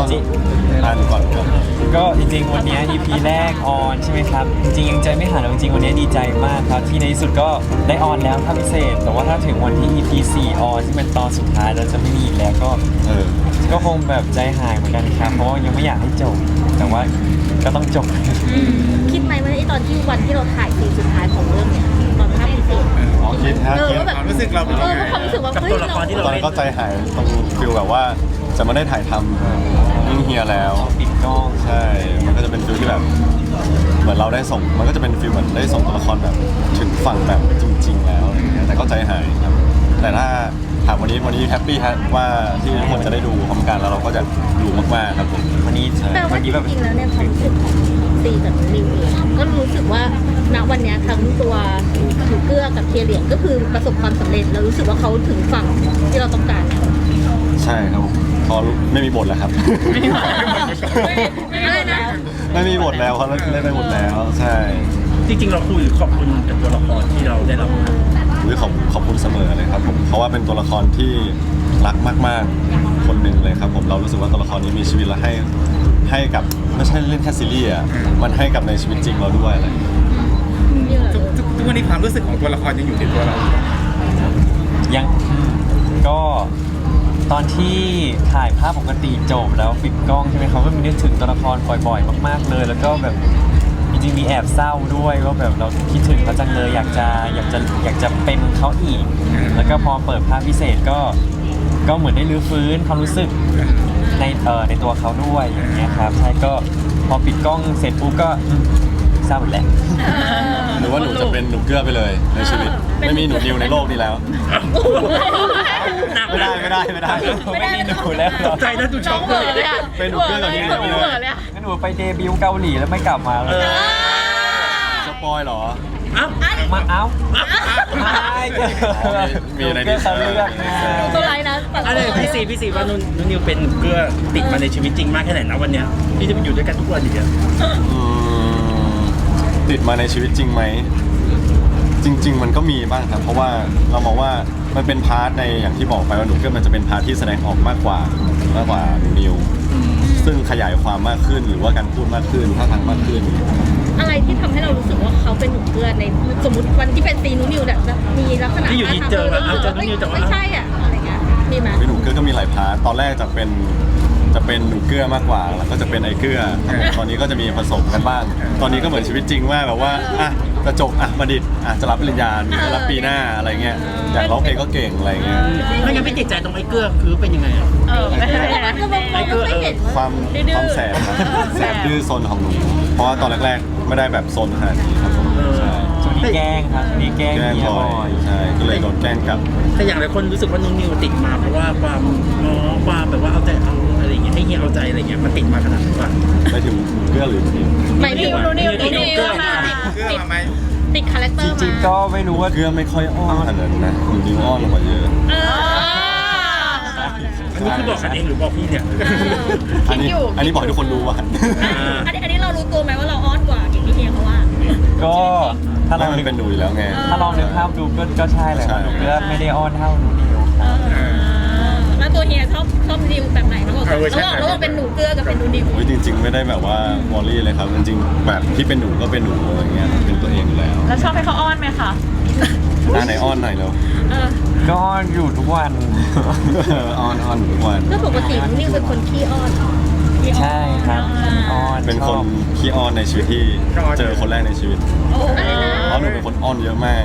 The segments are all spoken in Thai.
ก่อนอ่านก่อนครับก็จริงๆวันนี้ EP แรกออนใช่ไหมครับ จริงๆยังใจไม่หายเลยจริงๆวันนี้ดีใจมากครับ ที่ในที่สุดก็ได้ออนแล้วภาพพิเศษ แต่ว่าถ้าถึงวันที่ EP 4ออนที่เป็นตอนสุดท้ายเราจะไม่มีอีกแล้วก็เออก็คงแบบใจหายเหมือนกันครับเพราะว่ายังไม่อยากให้จบ แต่ว่าก็ต้องจบ คิดไหมว่าไอ้ตอนที่วันที่เราถ่ายซีนสุดท้ายของเรื่องเนี่ยตอนภาพพิเศษอ๋อคิดฮะเออคิดว่าแบบความรู้สึกเราเป็นเอยังอไงความรู้สึกว่ากับเฮ้ย ตัวละครที่ตเราอนเล่นั้นนก็ใจหายตรงฟิลแบบว่าจะไม่ได้ถ่ายทำนิ่งเฮียแล้ว ปิดกล้องใช่ มันก็จะเป็นฟิลที่แบบ เหมือนเราได้ส่ง มันก็จะเป็นฟิลเหมือนได้ส่งตัวละครแบบถึงฝั่งแบบจริง ๆ แล้วอะไรเงี้ยแต่ก็ใจหายครับ แต่ถ้าถามวันนี้วันนี้แฮปปี้ฮะว่าที่ทุกคนจะได้ดูพร้อมกันแล้วเราก็จะดูมากๆครับผมวันนี้ใช่แต่ว่าวันจนี้แบบริงๆแล้วเนี่ยความรู้สึกของซีกับนิวเองก็รู้สึกว่าณวันเนี้ยทั้งตัวหนูเกื้อกับเทียเหลียงก็คือประสบความสำเร็จแล้วรู้สึกว่าเขาถึงฝั่งที่เราต้องการแล้วใช่ครับผมพอรู้ไม่มีบทแล้วครับอะไรนะไม่มีบทแล้วเขาเล่นไปหมดแล้ว ใช่จริงๆเราคุยหรือขอบคุณกับตัวละครที่เราได้รับมาหรือขอบขอบคุณเสมอเลยครับผมเพราะว่าเป็นตัวละครที่รักมากๆ คนหนึ่งเลยครับผมเรารู้สึกว่าตัวละครนี้มีชีวิตและให้ให้กับไม่ใช่เล่นแค่ซีรีส์อะมันให้กับในชีวิตจริงเราด้วยอะไร ทุกทุกทุกวันนี้ความรู้สึกของตัวละครยังอยู่ในตัวเราอยู่ยังก็ตอนที่ถ่ายภาพปกติจบแล้วปิดกล้องใช่ไหมครับก็มีนึกถึงตัวละครบ่อยๆ มาก ๆ เลย แล้วก็แบบจริงๆมีแอบเศร้าด้วยว่าแบบเราคิดถึงเขาจังเลยอยากจะอยากจะอยากจะเป็นเขาอีก แล้วก็พอเปิดภาพพิเศษก็ก็เหมือนได้รื้อฟื้นความรู้สึกในเอ่อในตัวเขาด้วยอย่างเงี้ยครับใช่ก็พอปิดกล้องเสร็จปุ๊บก็ เศร้าอีกแล้วหรือว่าหนูจะเป็นหนูเกลือไปเลยในชีวิต ไม่มีหนูนิวในโลกนี้แล้ว หนักไม่ได้ไม่ได้ไม่ได้ไม่มีหนูแล้วเหรอใจนะดูช็อกเลยเป็นหนูเกลือกับพี่เหนิวมืเลอยนเลยอะ งั้นหนูไปเดบิวต์เกาหลีแล้วไม่กลับมาเลเอยอสปอยเหรอเอ้ามาเอ้าไม่เกิดมีอะไรเกิดีดเขาเลือกไงตัวไรนะแต่อะไรพี่ซีพี่ซีว่านุ่นนุ่นนิวเป็นเกลือติดมาในชีวิตจริงมากแค่ไหนนะวันเนี้ยพี่จะไปอยู่ด้วยกันทุกวันอย่างเงี้ยอืม ติดมาในชีวิตจริงไหม จริง ๆ มันก็มีบ้างครับ เพราะว่าเรามองว่ามันเป็นพาร์ทในอย่างที่บอกไปว่าหนูเกื้อมันจะเป็นพาร์ทที่แสดงออกมากกว่ามากกว่าหนูนิวซึ่งขยายความมากขึ้นหรือว่าการพูดมากขึ้นท่าทางมากขึ้น อะไรที่ทำให้เรารู้สึกว่าเขาเป็นหนุ่มเกลือในสมมติวันที่เป็นซีนูนิวแบบจะมีลักษณะที่อยู่ดีเจอแบบเอาเจอนุ่นนิวแต่ว่า ไม่ใช่อะอะไรเงี้ยมีไหมเป็นหนูเกื้อก็มีหลายพาร์ทตอนแรกจะเป็น จะเป็นหนูเกื้อมากกว่า แล้วก็จะเป็นไอ้เกื้อครับผมตอนนี้ก็จะมีผสมกันบ้าง ตอนนี้ก็เหมือนชีวิตจริงว่าแบบว่าอะจะจบอะบัณฑิตอะจะรับปริญญาจะรับปีหน้าอะไรเงี้ยอยากร้องเพลงก็เก่งอะไรเงี้ยไม่งั้นพี่ติดใจตรงไอ้เกลือคือเป็นยังไงอะเออไม่ได้นะก็มองไม่เห็นความความแสบครับแสบดื้อซนของหนู เพราะว่าตอนแรกๆไม่ได้แบบซนขนาดนี้ครับผ มใช่ช่วงนี้แกล้งครับช่วงนี้แกล้งแกล้งเมียบ่บ่ออยยใช่ก็เลยโดนแกล้งกลับ แต่อย่างหลายคนรู้สึกว่านุ่นนิวติดมาเพราะว่าความง้อความแบบว่าเอาใจเอาอะไรอย่างเงี้ยให้เฮียเอาใจอะไรเงี้ยมันติดมาขนาดนั้นว่าไปถึงเกลือหรือหนูนิวหมายถึงนูนิวนินูวนิวเกลือมามาเกลือมาไหมติดคาแรคเตอจร์ริงมาๆก็ไม่รู้ว่า เกลือไม่ค่อยอ้อนขนาดนั้นนะหนูนิวอ้อนกว่าเยอะ เออ อันนี้คือบอกกันเองหรือบอกพี่เนี่ย อันนี้อันนี้บอกให้ทุกคนรู้ว่า อันนี้อันนี้เรารู้ตัวไหมว่าเราอ้อนกว่าอย่างที่เฮียเขาว่า ก็ ถ้าถ้าลองมันนึกเป็นหนูอยู่แล้วไง ถ้าลองนึกภาพดูก็ก็ใช่แหละใช่หนูก็ไม่ได้อ้อนเท่าหนูนิวครับแล้วตัวเฮียชอบชอบนิวแบบไหนระหว่างระหว่างระหว่างเป็นหนูเกลือกับเป็นนูนิวเฮ้ยจริง ๆ ไม่ได้แบบว่าวอลลี่เลยครับ จริงๆ แบบที่เป็นหนูก็เป็นหนูอะไรเงี้ย เป็นตัวเองอยู่แล้วแล้วชอบให้เขาอ้อนไหมคะ หน้าไหนอ้อนหน่อยแล้ว เออก็อยู่ทุกวัน อ้อนอ้อนทุกวัน ก็ปกตินูนิวเป็นคนขี้อ้อนขี้อ้อน ใช่ครับอ้อนเป็นชคอนบขี้อ้อนในชีวิตที่เจอคนแรกในชีวิตโอ้อะไรนะเพราะหนูเป็นคนอ้อนเยอะมาก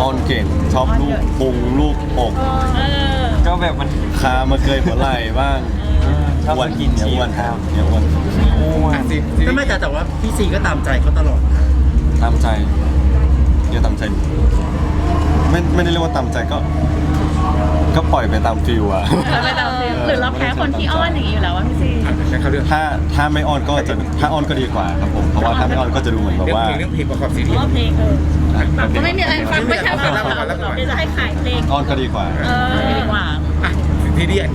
อ้อนเก่งชอบลูกพุงลูกอกเออก็แบบมันคามาเกยหัวไหล่บ้างชอบอ้วนกินเนี่ยชีอ้วนสคครัรับบเนี่ยอ้วนอ้วนอะสิสิไม่ไม่แต่แต่ว่าพี่ซีก็ตามใจเขาตลอดตามใจเนี่ยตามใจหนูไม่ไม่ได้เรียกว่าตามใจก็ ก็ปล่อยไปตามฟิลอะเราไปตามฟิล หรือเราแพ้คนที่อ้อนอย่างนี้อยู่แล้วว่าพี่ซีอะงั้นเขาเรื่องถ้าถ้าไม่อ้อนก็จะถ้าอ้อนก็ดีกว่าครับผมเพราะว่าถ้าไม่อ้อนก็จะดูเหมือนแบบเรื่องว่าเพลงเรื่องเพลงประกอบซีรีส์ว่าเพลงเอออะก็ไม่มีอะไรฟังไม่ใช่ฟังเราเดี๋ยวจะให้ขายเพลงอ้อนก็ดีกว่า เออไม่ดีกว่าอะซีรีส์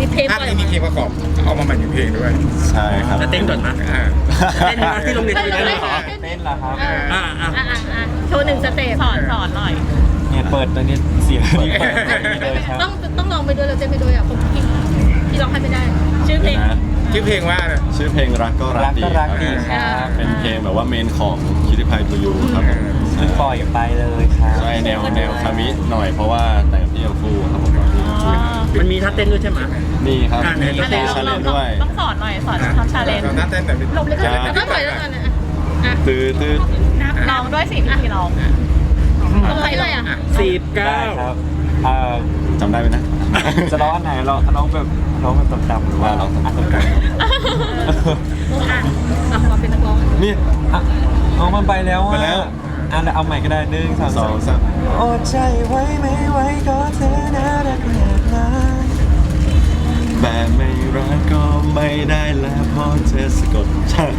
มีเพลงภาคปล่อยนี้มีเพลงประกอบเอามาใหม่เป็นเพลงด้วยใช่ครับ จะเต้นก่อนนะอ่าเต้นมาที่โรงเรียนจะมีเต้นเหรอเต้นเหรอครับอ่าอ่าอะอะอะโชว์หนึ่งสเต็ปสอนสอนหน่อยเนี่ยเปิดตัวนี้เสียงเปิดเลยครับต้องต้องลองไปด้วยเราเต้นไปด้วยอะผมพี่ พี่ร้องให้ไม่ได้ ชื่อเพลง นะชื่อเพลงว่าอะไรชื่อเพลงรักก็รัรักกดีก็รักดีคครับรับเป็นเพลงแบบว่าเมนของคิติพายทูยูครับผมเพิ่งปล่อยไปเลยครับ ใช่แนวแนวคามิหน่อยเพราะว่าแต่งกับพี่เอลฟูครับผมมันมีท่าเต้นด้วยใช่ไหม นี่ครับอ่าไหน มีต้องชาเลนด้วย ต้องสอนหน่อยสอนทำชาเลนจ์เราหน้าเต้นแต่ลงเลยก็แล้วก็ปล่อยแล้วกันนะอะตื้อตื้อลองด้วยสิพี่ทีลองลงไปเลยอะ สิบเก้าได้ครับเอ่อจำได้ไหมนะ จะร้องอันไหนร้องร้องแบบร้องแบบต่ำๆหรือว่าว่าร้องอันต่ำๆต่ำอะอะมาเป็นนักร้องนี่ๆอะเอามันไปแล้วอะไปแล้ว อะเอาใหม่ก็ได้หนึ่งสองสองสามโอ้ใจไว้ไม่ไหวก็เธอน่ารักขนาดนั้นแบบไม่รักก็ไม่ได้แล้วเพราะเธอสะกดฉัน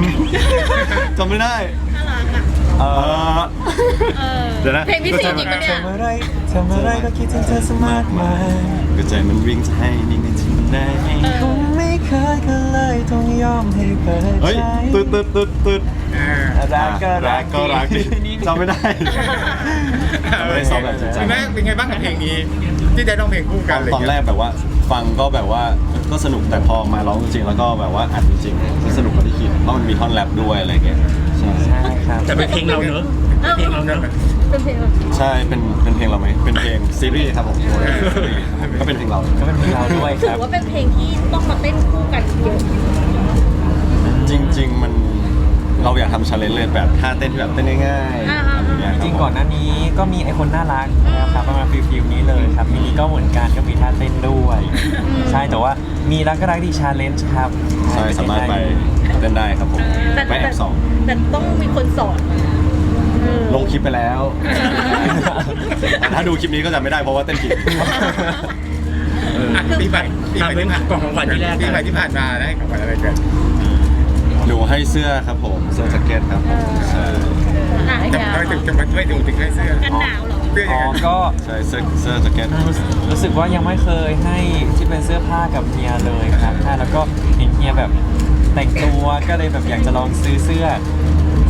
จำไม่ได้น่ารักอะ เอเอออเออเดี๋ยวนะ เพลงพิเศษจริงปะเนี่ย ทำอะไร ทำอะไรก็คิดถึงเธอสมากมายก็ใจมันวิ่งจะให้นิ่งในที่ไหนคงไม่เคยก็เลยต้องยอมให้เปิดเฮ้ยใจตึ๊ดตึ๊ดตึ๊ดตึ๊ดรักก็รักก็รักดินี่จำไม่ได้ไม่ได้ซ้อมแบบจริงจังคุณแม่เป็นไงบ้างกับเพลงนี้ ที่ได้ร้องเพลงคู่กันเลยตอนแรกแบบว่าฟังก็แบบว่าก็สนุกแต่พอมาร้องจริงๆแล้วก็แบบว่าอัดจริงๆก็สนุกกว่าที่คิดเพราะมันมีท่อนแรปด้วยอะไรเงี้ยใช่ใช่ครับแต่เป็นเพลงเราเนอะเป็นเพลงเราเนอะ เป็นเพลงแบบใช่เป็นเป็นเพลงเราไหมเป็นเพลงซีรีส์ครับผมก็เป็นเพลงเราก็เป็นเพลงเราด้วยถืครัอบว่าเป็นเพลงที่ต้องมาเต้นคู่กันเยอะจริง ๆ มันเราอยากทำชาเลนจ์เลยแบบท่าเต้นที่แบบเต้นง่ายๆอะไรเงี้ยจริงๆก่อนหน้านี้ก็มีไอคนน่ารักนะครับประมาณฟิลฟิลนี้เลยครับมินิก็เหมือนกันก็มีท่าเต้นด้วย ใช่แต่ว่ามีรักก็รักดีชาเลนจ์ครับใช่สามารถไปเต้นได้ครับผมแต่ไปแอบสองแต่ต้องมีคนสอนเออ ลงคลิปไปแล้วถ้าดูคลิปนี้ก็จะไม่ได้เพราะว่าเต้นผิด อะปีใหม่ปีใหม่ที่ผ่านกล่องของขวัญที่แรก ปีใหม่ที่ผ่านมาได้ของขวัญอะไรกันหนูให้เสื้อครับผม เสื้อแจ็คเก็ตครับผมใช่อะจะทำไมถึงจะมาช่วยดูถึงให้เสื้อกันหนาวเหรอ เสื้ออ๋ยัองไงก็ใช่เสื้อเสื้อแจ็คเก็ตรู้สึกรู้สึกว่ายังไม่เคยให้ที่เป็นเสื้อผ้ากับเฮียเลยครับใช่แล้วก็เห็นเฮียแบบแต่งตัวก็เลยแบบอยากจะลองซื้อเสื้อ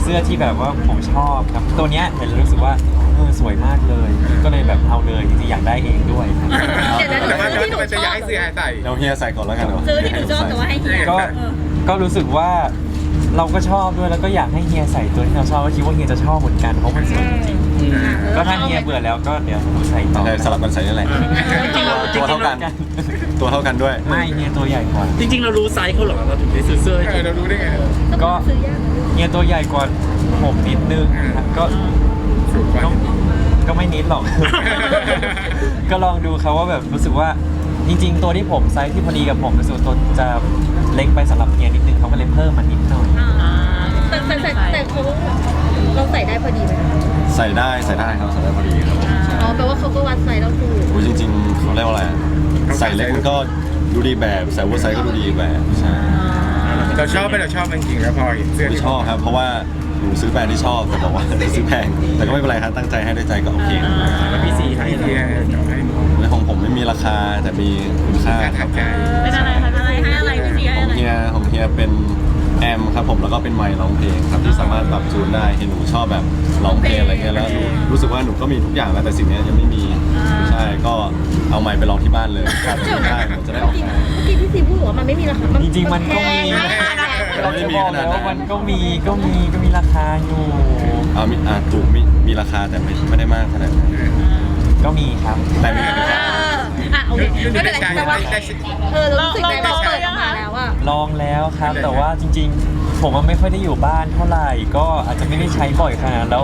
เสื้อที่แบบว่าผมชอบครับ ตัวเนี้ยเห็นแล้วรู้สึกว่าเออสวยมากเลย ก็เลยแบบเอาเลยจริงๆอยากได้เองด้วยครับเดี๋ยวนะแต่ว่าซื้อที่หนูจะชออยากบให้เสื้อให้ใส่ เราเฮียใส่ก่อนแล้วกันเนาะซื้อที่หนูชอบแต่ว่าให้เฮียก็ก็รู้สึกว่าเราก็ชอบด้วยแล้วก็อยากให้เฮียใส่ตัวที่เราชอบก็คิดว่าเฮียจะชอบเหมือนกันเพราะมันสวยจริงๆ ก็ถ้าเฮียเบื่อแล้วก็เดี๋ยวหนูใส่ต่อใช่สลับกันใส่นี่แหละจริงๆเราตัวเท่ากัน ตัวเท่ากันด้วย ไม่เฮียตัวใหญ่กว่า จริงๆเรารู้ไซส์เขาเหรอเราถึงได้ซื้อเสื้อให้เออเรารู้ได้ไงก็ซื้อยาก เฮียตัวใหญ่กว่าผมนิดนึงครับก็สูงกว่า ก็ก็ไม่นิดหรอก ก็ลองดูครับว่าแบบรู้สึกว่าจริง ๆ ตัวที่ผมไซส์ที่พอดีกับผมรู้สึกว่าตัวจะเล็กไปสำหรับเฮียนิดนึงเขาก็เลยเพิ่มมานิดหน่อย แต่แต่แต่แต่เขา เราใส่ได้พอดีไหมใส่ได้ใส่ได้ครับใส่ได้พอดีครับผมใช่อ๋อแปลว่าเขาก็วัดไซส์เราถูกโอ้ยจริงๆเขาเรียกว่าอะไรอะใส่เล็กมันก็ดูดีแบบใส่วัวไซส์ก็ดูดีอีกแบบใช่เราชอบไหมเราชอบจริงๆแล้วพอเห็นเสื้อไม่ที่ชอบครับ เพราะว่าหนูซื้อแบรนด์ที่ชอบแต่บอกว่า ซื้อแพงแต่ก็ไม่เป็นไรครับตั้งใจให้ด้วยใจก็โอเคแล้วพี่ซีให้ให้อะไรที่ให้ให้และของผมไม่มีราคาแต่มีคุณค่าการครัถับกใจ เป็นอะไรคะอะไรให้อะไรพี่ซีให้ของอะไร เฮียของเฮียเป็น แอมครับผมแล้วก็เป็นไมค์ร้องเพลงครับที่สามารถปรับจูนได้เห็นหนูชอบแบบร้องเพลงอะไรเงี้ยแล้วหนูรู้สึกว่าหนูก็มีทุกอย่างแล้วแต่สิ่งเนี้ยยังไม่มีใช่ก็เอาไมค์ไปลองที่บ้านเลยครับได้ผมจะได้ออกงาน เมื่อกี้พี่ซีพูดว่ามันไม่มีราคาจริงๆมันก็มี แพงนะเราจะบอกแล้วว่ามันก็มีก็มีก็มีราคาอยู่ เอามีอ่าถูกมีมีราคาแต่ไม่ไม่ได้มากขนาดนั้นก็มีครับ แต่มีเอราคา ออะโอเคยุ่นไม่เป็นไรได้ใจแต่ว่าได้เออเรารู้สึกได้เราเปิดออกมาแล้วอะ ลองแล้วครับ แต่ว่าจริงๆ ผมว่าไม่ค่อยได้อยู่บ้านเท่าไหร่ ก็อาจจะไม่ได้ใช้บ่อยขนาดนั้นแล้ว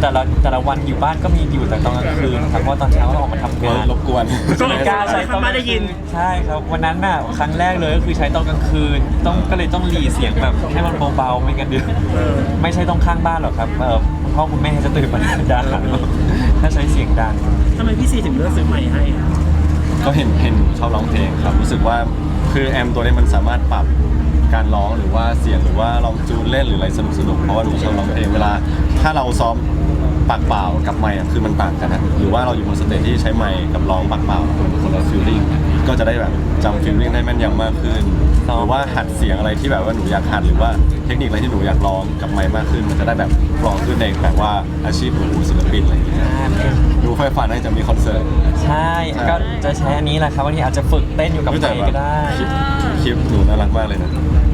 แต่ละแต่ละวันอยู่บ้านก็มีอยู่แต่ตอนกลางคืนครับเพราะตอนเช้าเราออกมาทำกลัวงาน รบกวน ก็ไม่กล้าใช้ตอนกลางคืนใช่ครับวันนั้นน่ะครั้งแรกเลยก็คือใช้ตอนกลางคืน ต้องก็เลยต้องหลีเสียงแบบให้มันเบาๆไม่กันเดือไม่ใช่ต้องข้างบ้านหรอกครับเออคุณพ่อคุณแม่จะตื่นมาด่าถ้าใช้เสียงดัง ทำไมพี่ซีถึงเลือกซื้อใหม่ให้อะ ก็เห็นเห็นชอบร้องเพลงครับรู้สึกว่าคือแอมตัวนี้มันสามารถปรับการร้องหรือว่าเสียงหรือว่าลองจูนเล่นหรืออะไรสนุกสนุกๆเพราะว่าหนูชอบร้องเพลงเวลา ถ้าเราซ้อม ปากเปล่ากับไมค์อะคือมันต่างกันนะหรือว่าเราอยู่บนสเตจที่ใช้ไมค์กับร้องปากเปล่าคนคนละฟิลลิ่งก็จะได้แบบจำฟิลลิ่งได้แม่นยำมากขึ้นหรือว่าหัดเสียงอะไรที่แบบว่าหนูอยากหัดหรือว่าเทคนิคอะไรที่หนูอยากร้องกับไมค์มากขึ้น มันจะได้แบบกรองขึ้นในแบบว่าอาชีพหนูศิลปินอะไรอย่างเงี้ยอ่าเป็นดูไฟฝันให้จะมีคอนเสิร์ตใช่ ก็จะใช้อันนี้แหละครับวันนี้อาจจะฝึกเต้นอยู่กับไม่เพลแต่งแบบก็ได้คลิปคลิปหนูน่ารักมากเลยนะ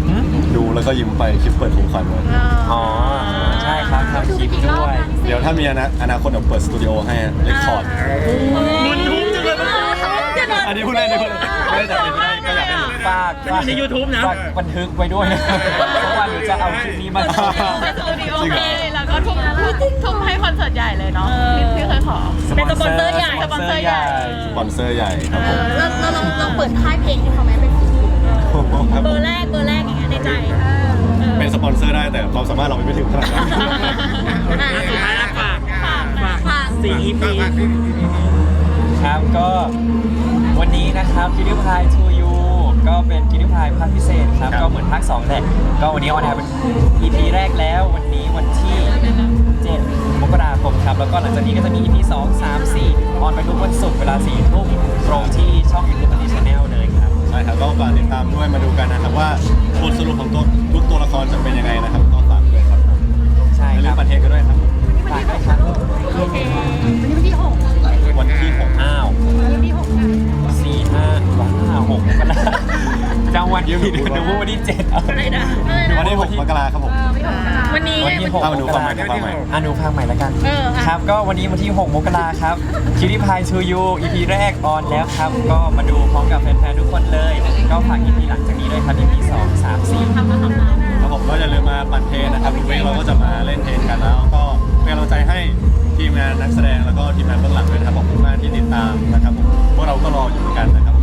หืมดูแล้วก็ยิ้มไปคลิปเปิดของขวัญไว้ อ๋อใช่ครับทำคลิปด้วย เดี๋ยวถ้ามีอนาอนาคตเดี๋ยวเปิดสตูดิโอให้เลคคอร์ดมุนทุ่มจังเลยมันอันนี้พูดเล่นอันนี้พูดเล่นไม่ได้แต่เป็นไม่ได้ก็อยากให้หนูฝากมันอยู่ใน YouTube นะ ฝากบันทึกไว้ด้วยนะเพราะว่าหนูจะเอาคลิปนี้มาสตูดิโอเพลงแล้วก็ทุ่มทุ่มให้คอนเสิร์ตใหญ่เลยเนาะที่ที่เคยขอ เป็นสปอนเซอร์ใหญ่ สปอนเซอร์ใหญ่ สปอนเซอร์ใหญ่ครับผมเราเราลองลองเปิดค่ายเพลงให้เขาไหมเป็นครับเบผอมร์แรกเบอร์แรกอย่างเงี้ยในใจ เป็นสปอนเซอร์ได้แต่ความสามารถเราไม่ถึงขนาดนั้น อ่า สี่ EP ครับก็วันนี้นะครับคิวดิพายทูยูก็เป็นคิวดิพายภาคพิเศษครับ ก็เหมือนภาค2แหละก็วันนี้ออนแอร์เป็น EP แรกแล้ว วันนี้วันที่ 7 มกราคมครับ แล้วก็หลังจากนี้ก็จะมี EP 2 3 4 ออนไปทุกวันศุกร์เวลา4ทุ่มตรงที่ช่องยูทูบ b e ช n แนลเลยครับ ใช่ครับก็ฝากติดตามด้วยมาดูกันนะครับว่า จังวันที่ผิดนึกว่าวันที่เจ็ดเอาอะไรนะอะไรนะวันที่หกมกราครับผม วันนี้วันที่หกเอามาดูความหมายความหมายอะดูภาคใหม่แล้วกันเอออะ ครับ ก็วันนี้วันที่6มกราครับคิว r ีพายทูยู EP แรกออนแล้วครับ ก็มาดูพร้อมกับแฟนๆทุกคนเลย ก็ฝาก EP หลังจากนี้ด้วยครับ EP 2 3 4ครับผมก็อย่าลืมมาปั่นเทรนนะครับทุกเวกเราก็จะมาเล่นเทรนกันแล้ว ก็เป็นกำลังใจให้ทีมงานนักแสดงแล้วก็ทีมงานเบื้องหลังด้วยนะครับขอบคุณมากที่ติดตามนะครับผมพวกเราก็รออยู่เหมือนกันนะครับ